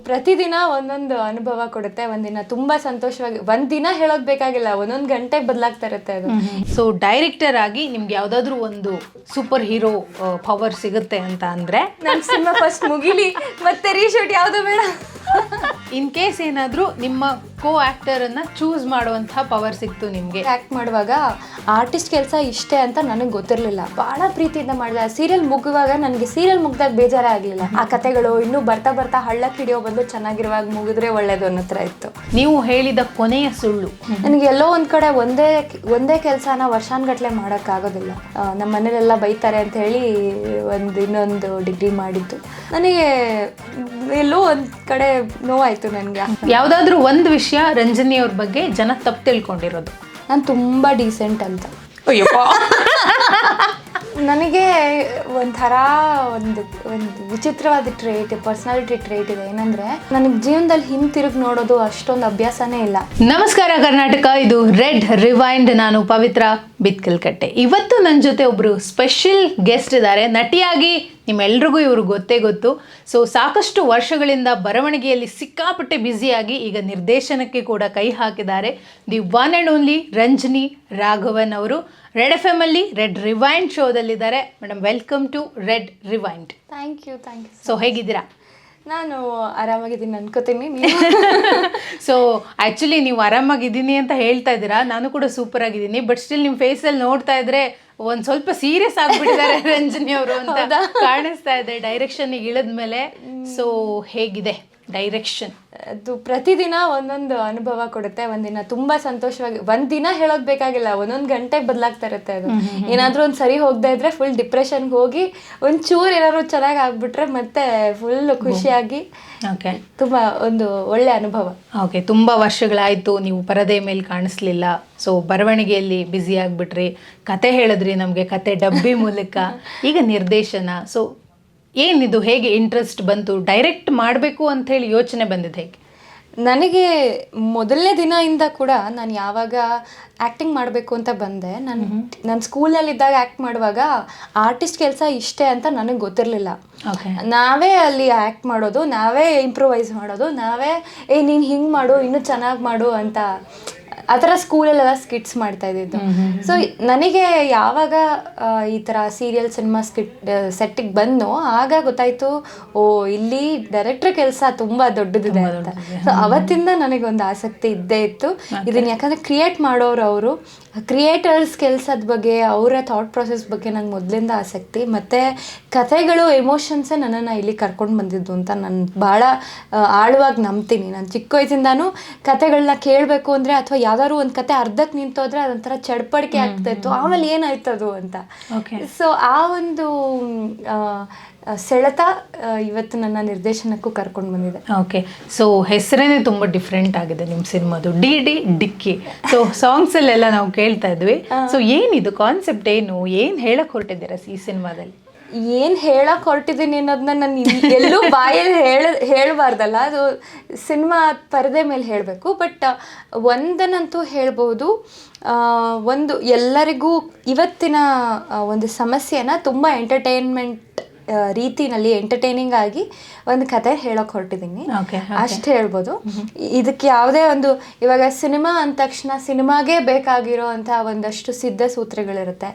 ಪ್ರತಿದಿನ ಒಂದೊಂದು ಅನುಭವ ಕೊಡುತ್ತೆ. ಒಂದಿನ ತುಂಬಾ ಸಂತೋಷವಾಗಿ ಒಂದ್ ದಿನ ಹೇಳೋದ್ ಬೇಕಾಗಿಲ್ಲ. ಒಂದೊಂದ್ ಗಂಟೆ ಬದಲಾಗ್ತಾ ಇರುತ್ತೆ ಅದು. ಸೊ ಡೈರೆಕ್ಟರ್ ಆಗಿ ನಿಮ್ಗೆ ಯಾವ್ದಾದ್ರು ಒಂದು ಸೂಪರ್ ಹೀರೋ ಪವರ್ ಸಿಗುತ್ತೆ ಅಂತ ಅಂದ್ರೆ? ನನ್ ಸಿನಿಮಾ ಫಸ್ಟ್ ಮುಗಿಲಿ. ಮತ್ತೆ ರೀಶೂಟ್ ಯಾವ್ದು ಬೇಡ? ಇನ್ ಕೇಸ್ ಏನಾದರೂ ನಿಮ್ಮ ಕೋ ಆಕ್ಟರ್ ಅನ್ನ ಚೂಸ್ ಮಾಡುವಂತಹ ಪವರ್ ಸಿಕ್ತು ನಿಮಗೆ. ಆಕ್ಟ್ ಮಾಡುವಾಗ ಆರ್ಟಿಸ್ಟ್ ಕೆಲಸ ಇಷ್ಟೇ ಅಂತ ನನಗೆ ಗೊತ್ತಿರಲಿಲ್ಲ. ಬಹಳ ಪ್ರೀತಿಯಿಂದ ಮಾಡಿದೆ. ಸೀರಿಯಲ್ ಮುಗುವಾಗ ನನಗೆ ಸೀರಿಯಲ್ ಮುಗ್ದಾಗ ಬೇಜಾರೇ ಆಗಲಿಲ್ಲ ಆ ಕತೆಗಳು ಇನ್ನೂ ಬರ್ತಾ ಬರ್ತಾ ಹಳ್ಳಕ್ಕೆ ಹಿಡಿಯೋ ಬಂದು ಚೆನ್ನಾಗಿರುವಾಗ ಮುಗಿದ್ರೆ ಒಳ್ಳೇದು ಅನ್ನೋ ಥರ ಇತ್ತು. ನೀವು ಹೇಳಿದ ಕೊನೆಯ ಸುಳ್ಳು. ನನಗೆ ಎಲ್ಲೋ ಒಂದ್ ಕಡೆ ಒಂದೇ ಒಂದೇ ಕೆಲಸನ ವರ್ಷಾನ್ಗಟ್ಲೆ ಮಾಡೋಕ್ಕಾಗೋದಿಲ್ಲ. ನಮ್ಮ ಮನೇಲೆಲ್ಲ ಬೈತಾರೆ ಅಂತ ಹೇಳಿ ಒಂದು ಇನ್ನೊಂದು ಡಿಗ್ರಿ ಮಾಡಿದ್ದು. ನನಗೆ ಎಲ್ಲೋ ಒಂದ್ ಕಡೆ ನೋವಾಯ್ತು. ನನಗೆ. ಯಾವ್ದಾದ್ರು ಒಂದು ವಿಷಯ ರಂಜನಿ ಅವ್ರ ಬಗ್ಗೆ ಜನ ತಪ್ಪು ತಿಳ್ಕೊಂಡಿರೋದು. ನಾನು ತುಂಬಾ ಡೀಸೆಂಟ್ ಅಂತ. ನನಗೆ ಒಂಥರ ಒಂದು ಒಂದು ವಿಚಿತ್ರವಾದ ಟ್ರೇಟ್ ಪರ್ಸನಾಲಿಟಿ ಟ್ರೇಟ್ ಇದೆ. ಏನಂದ್ರೆ ನನಗೆ ಜೀವನದಲ್ಲಿ ಹಿಂತಿರುಗಿ ನೋಡೋದು ಅಷ್ಟೊಂದು ಅಭ್ಯಾಸನೇ ಇಲ್ಲ. ನಮಸ್ಕಾರ ಕರ್ನಾಟಕ ಇದು ರೆಡ್ ರಿವೈಂಡ್ ನಾನು ಪವಿತ್ರ. ಬಿತ್ಕಲ್ಕಟ್ಟೆ. ಇವತ್ತು ನನ್ನ ಜೊತೆ ಒಬ್ಬರು ಸ್ಪೆಷಲ್ ಗೆಸ್ಟ್ ಇದ್ದಾರೆ ನಟಿಯಾಗಿ ನಿಮ್ಮೆಲ್ರಿಗೂ ಇವರು ಗೊತ್ತೇ ಗೊತ್ತು. ಸೊ ಸಾಕಷ್ಟು ವರ್ಷಗಳಿಂದ ಬರವಣಿಗೆಯಲ್ಲಿ ಸಿಕ್ಕಾಪಟ್ಟೆ ಬ್ಯುಸಿಯಾಗಿ ಈಗ ನಿರ್ದೇಶನಕ್ಕೆ ಕೂಡ ಕೈ ಹಾಕಿದ್ದಾರೆ. The one and only Ranjani Raghavan ಅವರು. ರೆಡ್ ಎಫ್ ಎಂ ಅಲ್ಲಿ red rewind ಶೋದಲ್ಲಿದ್ದಾರೆ madam welcome to red rewind thank you thank you so ಹೇಗಿದ್ದೀರಾ? ನಾನು ಆರಾಮಾಗಿದ್ದೀನಿ ಅನ್ಕೋತೀನಿ ನೀವು? ಸೊ ಆ್ಯಕ್ಚುಲಿ ನೀವು ಆರಾಮಾಗಿದ್ದೀನಿ ಅಂತ ಹೇಳ್ತಾ ಇದ್ದೀರಾ? ನಾನು ಕೂಡ ಸೂಪರ್ ಆಗಿದ್ದೀನಿ ಬಟ್ ಸ್ಟಿಲ್ ನಿಮ್ಮ ಫೇಸಲ್ಲಿ ನೋಡ್ತಾ ಇದ್ರೆ ಒಂದು ಸ್ವಲ್ಪ ಸೀರಿಯಸ್ ಆಗಿಬಿಟ್ಟಿದ್ದಾರೆ ರಂಜನಿ ಅವರು ಅಂತ ಕಾಣಿಸ್ತಾ ಇದೆ ಡೈರೆಕ್ಷನ್ ಇಳಿದ್ಮೇಲೆ. ಸೊ ಹೇಗಿದೆ? ಡೈರೆಕ್ಷನ್ ಅದು ಪ್ರತಿದಿನ ಒಂದೊಂದು ಅನುಭವ ಕೊಡುತ್ತೆ. ಒಂದಿನ ತುಂಬಾ ಸಂತೋಷವಾಗಿ ಒಂದ್ ದಿನ ಹೇಳೋದ್ ಬೇಕಾಗಿಲ್ಲ. ಒಂದೊಂದ್ ಗಂಟೆ ಬದಲಾಗ್ತಾ ಇರುತ್ತೆ ಅದು. ಏನಾದ್ರೂ ಒಂದ್ ಸರಿ ಹೋಗದೆ ಇದ್ರೆ ಫುಲ್ ಡಿಪ್ರೆಷನ್ ಹೋಗಿ ಒಂದ್ ಚೂರ್ ಏನಾದ್ರು ಚೆನ್ನಾಗಿ ಆಗ್ಬಿಟ್ರೆ ಮತ್ತೆ ಫುಲ್ ಖುಷಿಯಾಗಿ ಓಕೆ ತುಂಬಾ ಒಂದು ಒಳ್ಳೆ ಅನುಭವ. ಓಕೆ ತುಂಬಾ ವರ್ಷಗಳಾಯಿತು. ನೀವು ಪರದೆ ಮೇಲೆ ಕಾಣಿಸ್ಲಿಲ್ಲ. ಸೊ ಬರವಣಿಗೆಯಲ್ಲಿ ಬ್ಯುಸಿ ಆಗಿಬಿಟ್ರಿ. ಕತೆ ಹೇಳಿದ್ರಿ ನಮಗೆ ಕತೆ ಡಬ್ಬಿ ಮೂಲಕ. ಈಗ ನಿರ್ದೇಶನ. ಸೊ ಏನಿದು ಹೇಗೆ ಇಂಟ್ರೆಸ್ಟ್ ಬಂತು ಡೈರೆಕ್ಟ್ ಮಾಡಬೇಕು ಅಂತ ಹೇಳಿ ಯೋಚನೆ ಬಂದಿದೆ ಹೇಗೆ? ನನಗೆ ಮೊದಲನೇ ದಿನದಿಂದ ಕೂಡ ನಾನು ಯಾವಾಗ ಆ್ಯಕ್ಟಿಂಗ್ ಮಾಡಬೇಕು ಅಂತ ಬಂದೆ ನಾನು ನನ್ನ ಸ್ಕೂಲಲ್ಲಿದ್ದಾಗ ಆ್ಯಕ್ಟ್ ಮಾಡುವಾಗ ಆರ್ಟಿಸ್ಟ್ ಕೆಲಸ ಇಷ್ಟೇ ಅಂತ ನನಗೆ ಗೊತ್ತಿರಲಿಲ್ಲ. ನಾವೇ ಅಲ್ಲಿ ಆ್ಯಕ್ಟ್ ಮಾಡೋದು ನಾವೇ ಇಂಪ್ರೂವೈಸ್ ಮಾಡೋದು ನಾವೇ ಏ ನೀನು ಹಿಂಗೆ ಮಾಡು ಇನ್ನೂ ಚೆನ್ನಾಗಿ ಮಾಡು ಅಂತ ಆ ಥರ ಸ್ಕೂಲಲ್ಲೆಲ್ಲ ಸ್ಕಿಟ್ಸ್ ಮಾಡ್ತಾ ಇದ್ದಿದ್ದು. ಸೊ ನನಗೆ ಯಾವಾಗ ಈ ಥರ ಸೀರಿಯಲ್ ಸಿನಿಮಾ ಸ್ಕಿಟ್ ಸೆಟ್ಟಿಗೆ ಬಂದು ಆಗ ಗೊತ್ತಾಯ್ತು ಓ ಇಲ್ಲಿ ಡೈರೆಕ್ಟರ್ ಕೆಲಸ ತುಂಬ ದೊಡ್ಡದಿದೆ ಅಂತ. ಸೊ ಅವತ್ತಿಂದ ನನಗೊಂದು ಆಸಕ್ತಿ ಇದ್ದೇ ಇತ್ತು. ಇದನ್ನ ಯಾಕಂದ್ರೆ ಕ್ರಿಯೇಟ್ ಮಾಡೋರು ಅವರು ಕ್ರಿಯೇಟರ್ಸ್ ಕೆಲಸದ ಬಗ್ಗೆ ಅವರ ಥಾಟ್ ಪ್ರೊಸೆಸ್ ಬಗ್ಗೆ ನಂಗೆ ಮೊದಲಿಂದ ಆಸಕ್ತಿ. ಮತ್ತು ಕಥೆಗಳು ಎಮೋಷನ್ಸೇ ನನ್ನನ್ನು ಇಲ್ಲಿ ಕರ್ಕೊಂಡು ಬಂದಿದ್ದು ಅಂತ ನಾನು ಭಾಳ ಆಳವಾಗಿ ನಂಬ್ತೀನಿ. ನಾನು ಚಿಕ್ಕ ವಯಸ್ಸಿಂದಾನು ಕಥೆಗಳನ್ನ ಕೇಳಬೇಕು ಅಂದರೆ ಅಥವಾ ಯಾವ್ದಾದ್ರು ಒಂದು ಕತೆ ಅರ್ಧಕ್ಕೆ ನಿಂತೋದ್ರೆ ಅದೊಂಥರ ಚಡ್ಪಡಿಕೆ ಆಗ್ತಾಯಿತ್ತು ಆಮೇಲೆ ಏನಾಯ್ತದು ಅಂತ. ಓಕೆ ಸೊ ಆ ಒಂದು ಸೆಳೆತ ಇವತ್ತು ನನ್ನ ನಿರ್ದೇಶನಕ್ಕೂ ಕರ್ಕೊಂಡು ಬಂದಿದೆ. ಓಕೆ ಸೊ ಹೆಸರೇ ತುಂಬ ಡಿಫ್ರೆಂಟ್ ಆಗಿದೆ ನಿಮ್ಮ ಸಿನಿಮಾದು. ಡಿ ಡಿ ಡಿಕ್ಕಿ. ಸೊ ಸಾಂಗ್ಸಲ್ಲೆಲ್ಲ ನಾವು ಕೇಳ್ತಾ ಇದ್ವಿ. ಸೊ ಏನಿದು ಕಾನ್ಸೆಪ್ಟ್ ಏನು? ಏನು ಹೇಳಕ್ ಹೊರಟಿದ್ದೀರಾ ಈ ಸಿನಿಮಾದಲ್ಲಿ? ಏನು ಹೇಳಕ್ ಹೊರಟಿದ್ದೀನಿ ಅನ್ನೋದನ್ನ ನಾನು ಎಲ್ಲೂ ಬಾಯಲ್ಲಿ ಹೇಳ ಹೇಳಬಾರ್ದಲ್ಲ. ಅದು ಸಿನಿಮಾ ಪರದೆ ಮೇಲೆ ಹೇಳಬೇಕು. ಬಟ್ ಒಂದನ್ನಂತೂ ಹೇಳ್ಬೋದು. ಒಂದು ಎಲ್ಲರಿಗೂ ಇವತ್ತಿನ ಒಂದು ಸಮಸ್ಯೆನ ತುಂಬ ಎಂಟರ್ಟೈನ್ಮೆಂಟ್ ರೀತಿನಲ್ಲಿ ಎಂಟರ್ಟೈನಿಂಗ್ ಆಗಿ ಒಂದು ಕತೆ ಹೇಳೋಕೆ ಹೊರಟಿದ್ದೀನಿ ಅಷ್ಟು ಹೇಳ್ಬೋದು. ಇದಕ್ಕೆ ಯಾವುದೇ ಒಂದು ಇವಾಗ ಸಿನಿಮಾ ಅಂದ ತಕ್ಷಣ ಸಿನಿಮಾಗೆ ಬೇಕಾಗಿರೋ ಅಂತ ಒಂದಷ್ಟು ಸಿದ್ಧ ಸೂತ್ರಗಳಿರುತ್ತೆ.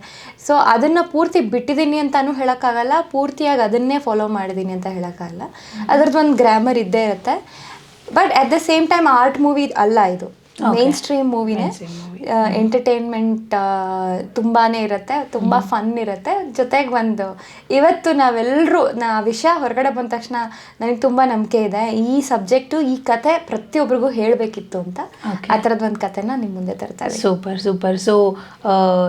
ಸೊ ಅದನ್ನ ಪೂರ್ತಿ ಬಿಟ್ಟಿದ್ದೀನಿ ಅಂತಾನು ಹೇಳೋಕ್ಕಾಗಲ್ಲ. ಪೂರ್ತಿಯಾಗಿ ಅದನ್ನೇ ಫಾಲೋ ಮಾಡಿದ್ದೀನಿ ಅಂತ ಹೇಳೋಕ್ಕಾಗಲ್ಲ. ಅದ್ರದ್ದು ಒಂದು ಗ್ರಾಮರ್ ಇದ್ದೇ ಇರುತ್ತೆ. But at the same time art movie ಅಲ್ಲ ಇದು. ಮೇನ್ ಸ್ಟ್ರೀಮ್ ಮೂವಿನೇ ಎಂಟರ್ಟೈನ್ಮೆಂಟ್ ತುಂಬಾನೇ ಇರುತ್ತೆ ತುಂಬಾ ಫನ್ ಇರುತ್ತೆ. ಜೊತೆಗೆ ಒಂದು ಇವತ್ತು ನಾವೆಲ್ಲರೂ ನಾ ಆ ವಿಷಯ ಹೊರಗಡೆ ಬಂದ ತಕ್ಷಣ ನನಗೆ ತುಂಬಾ ನಂಬಿಕೆ ಇದೆ. ಈ ಸಬ್ಜೆಕ್ಟು ಈ ಕತೆ ಪ್ರತಿಯೊಬ್ಬರಿಗೂ ಹೇಳಬೇಕಿತ್ತು ಅಂತ ಆ ಥರದ ಒಂದು ಕತೆನ ನಿಮ್ಮ ಮುಂದೆ ತರ್ತಾರೆ. Super super. ಸೊ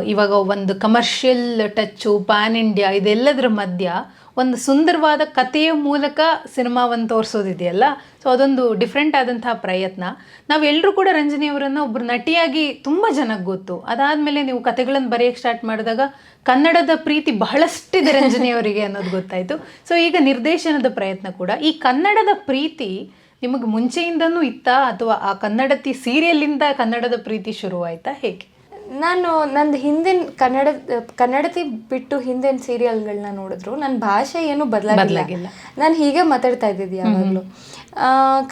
ಇವಾಗ ಒಂದು ಕಮರ್ಷಿಯಲ್ ಟಚ್ಚು ಪ್ಯಾನ್ ಇಂಡಿಯಾ ಇದೆಲ್ಲದರ ಮಧ್ಯ ಒಂದು ಸುಂದರವಾದ ಕಥೆಯ ಮೂಲಕ ಸಿನಿಮಾವನ್ನು ತೋರಿಸೋದಿದೆಯಲ್ಲ? ಸೊ ಅದೊಂದು ಡಿಫ್ರೆಂಟ್ ಆದಂತಹ ಪ್ರಯತ್ನ. ನಾವೆಲ್ಲರೂ ಕೂಡ ರಂಜನಿಯವರನ್ನು ಒಬ್ಬರು ನಟಿಯಾಗಿ ತುಂಬ ಜನಕ್ಕೆ ಗೊತ್ತು. ಅದಾದಮೇಲೆ ನೀವು ಕಥೆಗಳನ್ನು ಬರೆಯೋಕ್ಕೆ ಸ್ಟಾರ್ಟ್ ಮಾಡಿದಾಗ ಕನ್ನಡದ ಪ್ರೀತಿ ಬಹಳಷ್ಟಿದೆ ರಂಜನಿಯವರಿಗೆ ಅನ್ನೋದು ಗೊತ್ತಾಯಿತು. ಸೊ ಈಗ ನಿರ್ದೇಶನದ ಪ್ರಯತ್ನ ಕೂಡ. ಈ ಕನ್ನಡದ ಪ್ರೀತಿ ನಿಮಗೆ ಮುಂಚೆಯಿಂದನೂ ಇತ್ತಾ? ಅಥವಾ ಆ ಕನ್ನಡತಿ ಸೀರಿಯಲಿಂದ ಕನ್ನಡದ ಪ್ರೀತಿ ಶುರುವಾಯ್ತಾ? ಹೇಗೆ? ನಾನು ನಂದು ಹಿಂದಿನ ಕನ್ನಡ ಕನ್ನಡತಿ ಬಿಟ್ಟು ಹಿಂದಿನ ಸೀರಿಯಲ್ಗಳನ್ನ ನೋಡಿದ್ರು. ನನ್ನ ಭಾಷೆ ಏನು ಬದಲಾಗಿಲ್ಲ. ನಾನು ಹೀಗೆ ಮಾತಾಡ್ತಾ ಇದ್ದಿದ್ದು ಯಾವಾಗಲೂ.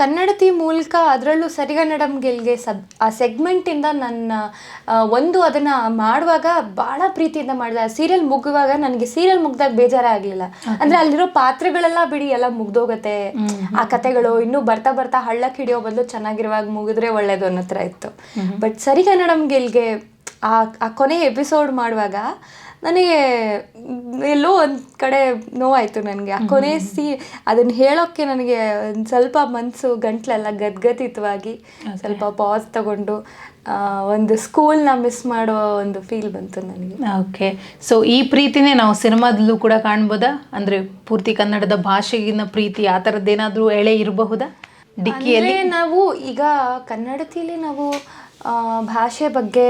ಕನ್ನಡತಿ ಮೂಲಕ ಅದರಲ್ಲೂ ಸರಿಗನ್ನಡಂ ಗೆಲ್ಗೆ ಸಬ್ ಆ ಸೆಗ್ಮೆಂಟಿಂದ ನನ್ನ ಒಂದು ಅದನ್ನು ಮಾಡುವಾಗ ಭಾಳ ಪ್ರೀತಿಯಿಂದ ಮಾಡಿದೆ. ಆ ಸೀರಿಯಲ್ ಮುಗುವಾಗ ನನಗೆ ಸೀರಿಯಲ್ ಮುಗ್ದಾಗ ಬೇಜಾರೇ ಆಗಲಿಲ್ಲ ಅಂದರೆ ಅಲ್ಲಿರೋ ಪಾತ್ರಗಳೆಲ್ಲ ಬಿಡಿ ಎಲ್ಲ ಮುಗ್ದೋಗತ್ತೆ. ಆ ಕತೆಗಳು ಇನ್ನೂ ಬರ್ತಾ ಬರ್ತಾ ಹಳ್ಳಕ್ಕೆ ಹಿಡಿಯೋ ಬದಲು ಚೆನ್ನಾಗಿರುವಾಗ ಮುಗಿದ್ರೆ ಒಳ್ಳೇದು ಅನ್ನೋ ಥರ ಇತ್ತು. ಬಟ್ ಸರಿಗನ್ನಡಂ ಗೆಲ್ಗೆ ಆ ಆ ಕೊನೆ ಎಪಿಸೋಡ್ ಮಾಡುವಾಗ ನನಗೆ ಎಲ್ಲೋ ಒಂದು ಕಡೆ ನೋವಾಯಿತು ನನಗೆ. ಆ ಕೊನೆ ಸಿ ಅದನ್ನು ಹೇಳೋಕ್ಕೆ ನನಗೆ ಒಂದು ಸ್ವಲ್ಪ ಮನಸ್ಸು ಗಂಟ್ಲೆಲ್ಲ ಗದ್ಗದಿತವಾಗಿ ಸ್ವಲ್ಪ ಪಾಸ್ ತಗೊಂಡು ಒಂದು ಸ್ಕೂಲ್ನ ಮಿಸ್ ಮಾಡೋ ಒಂದು ಫೀಲ್ ಬಂತು ನನಗೆ. ಓಕೆ. ಸೊ ಈ ಪ್ರೀತಿನೇ ನಾವು ಸಿನಿಮಾದಲ್ಲೂ ಕೂಡ ಕಾಣ್ಬೋದಾ? ಅಂದ್ರೆ ಪೂರ್ತಿ ಕನ್ನಡದ ಭಾಷೆಗಿನ ಪ್ರೀತಿ ಆ ಥರದ್ದೇನಾದರೂ ಎಳೆ ಇರಬಹುದಾ? ಡಿಕ್ಕಿಯಲ್ಲಿ? ನಾವು ಈಗ ಕನ್ನಡದಲ್ಲಿ ನಾವು ಭಾಷೆ ಬಗ್ಗೆ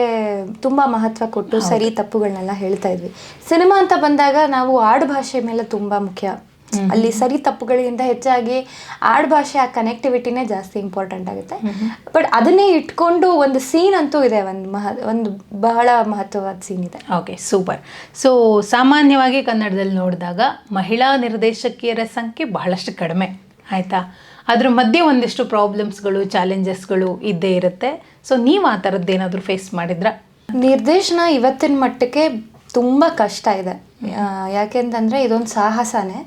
ತುಂಬ ಮಹತ್ವ ಕೊಟ್ಟು ಸರಿ ತಪ್ಪುಗಳನ್ನೆಲ್ಲ ಹೇಳ್ತಾ ಇದ್ವಿ. ಸಿನಿಮಾ ಅಂತ ಬಂದಾಗ ನಾವು ಆಡು ಭಾಷೆ ಮೇಲೆ ತುಂಬ ಮುಖ್ಯ. ಅಲ್ಲಿ ಸರಿ ತಪ್ಪುಗಳಿಗಿಂತ ಹೆಚ್ಚಾಗಿ ಆಡ್ ಭಾಷೆ ಆ ಕನೆಕ್ಟಿವಿಟಿನೇ ಜಾಸ್ತಿ ಇಂಪಾರ್ಟೆಂಟ್ ಆಗುತ್ತೆ. ಬಟ್ ಅದನ್ನೇ ಇಟ್ಕೊಂಡು ಒಂದು ಸೀನ್ ಅಂತೂ ಇದೆ ಒಂದು ಮಹ ಒಂದು ಬಹಳ ಮಹತ್ವವಾದ ಸೀನ್ ಇದೆ. ಓಕೆ ಸೂಪರ್ ಸೊ ಸಾಮಾನ್ಯವಾಗಿ ಕನ್ನಡದಲ್ಲಿ ನೋಡಿದಾಗ ಮಹಿಳಾ ನಿರ್ದೇಶಕಿಯರ ಸಂಖ್ಯೆ ಬಹಳಷ್ಟು ಕಡಿಮೆ. ಆಯಿತಾ? ಅದ್ರ ಮಧ್ಯೆ ಒಂದಿಷ್ಟು ಪ್ರಾಬ್ಲಮ್ಸ್ಗಳು ಚಾಲೆಂಜಸ್ಗಳು ಇದ್ದೇ ಇರುತ್ತೆ. ಸೊ ನೀವು ಆ ಥರದ್ದೇನಾದರೂ ಫೇಸ್ ಮಾಡಿದ್ರ? ನಿರ್ದೇಶನ ಇವತ್ತಿನ ಮಟ್ಟಕ್ಕೆ ತುಂಬ ಕಷ್ಟ ಇದೆ. ಯಾಕೆಂತಂದರೆ ಇದೊಂದು ಸಾಹಸನೇ.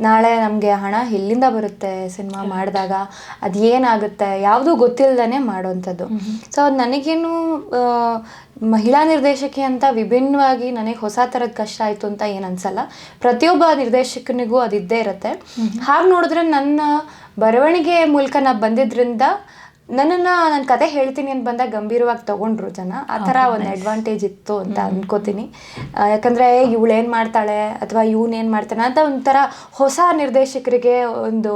ನಾಳೆ ನಮಗೆ ಹಣ ಎಲ್ಲಿಂದ ಬರುತ್ತೆ ಸಿನಿಮಾ ಮಾಡಿದಾಗ? ಅದು ಏನಾಗುತ್ತೆ? ಯಾವುದೂ ಗೊತ್ತಿಲ್ಲದೇ ಮಾಡೋವಂಥದ್ದು ಸೊ ನನಗೇನು ಮಹಿಳಾ ನಿರ್ದೇಶಕಿ ಅಂತ ವಿಭಿನ್ನವಾಗಿ ನನಗೆ ಹೊಸ ಥರದ ಕಷ್ಟ ಆಯಿತು ಅಂತ ಏನು ಅನ್ಸಲ್ಲ ಪ್ರತಿಯೊಬ್ಬ ನಿರ್ದೇಶಕನಿಗೂ ಅದು ಇದ್ದೇ ಇರುತ್ತೆ ಹಾಗೆ ನೋಡಿದ್ರೆ ನನ್ನ ಬರವಣಿಗೆ ಮೂಲಕ ನಾ ಬಂದಿದ್ರಿಂದ ನನ್ನನ್ನು ನನ್ನ ಕತೆ ಹೇಳ್ತೀನಿ ಅಂತ ಬಂದಾಗ ಗಂಭೀರವಾಗಿ ತಗೊಂಡ್ರು ಜನ. ಆ ಥರ ಒಂದು ಅಡ್ವಾಂಟೇಜ್ ಇತ್ತು ಅಂತ ಅನ್ಕೋತೀನಿ. ಯಾಕಂದರೆ ಇವಳೇನು ಇವಳು ಏನು ಮಾಡ್ತಾಳೆ ಅಥವಾ ಇವನೇನು ಮಾಡ್ತಾನೆ ಅಂತ ಒಂಥರ ಹೊಸ ನಿರ್ದೇಶಕರಿಗೆ ಒಂದು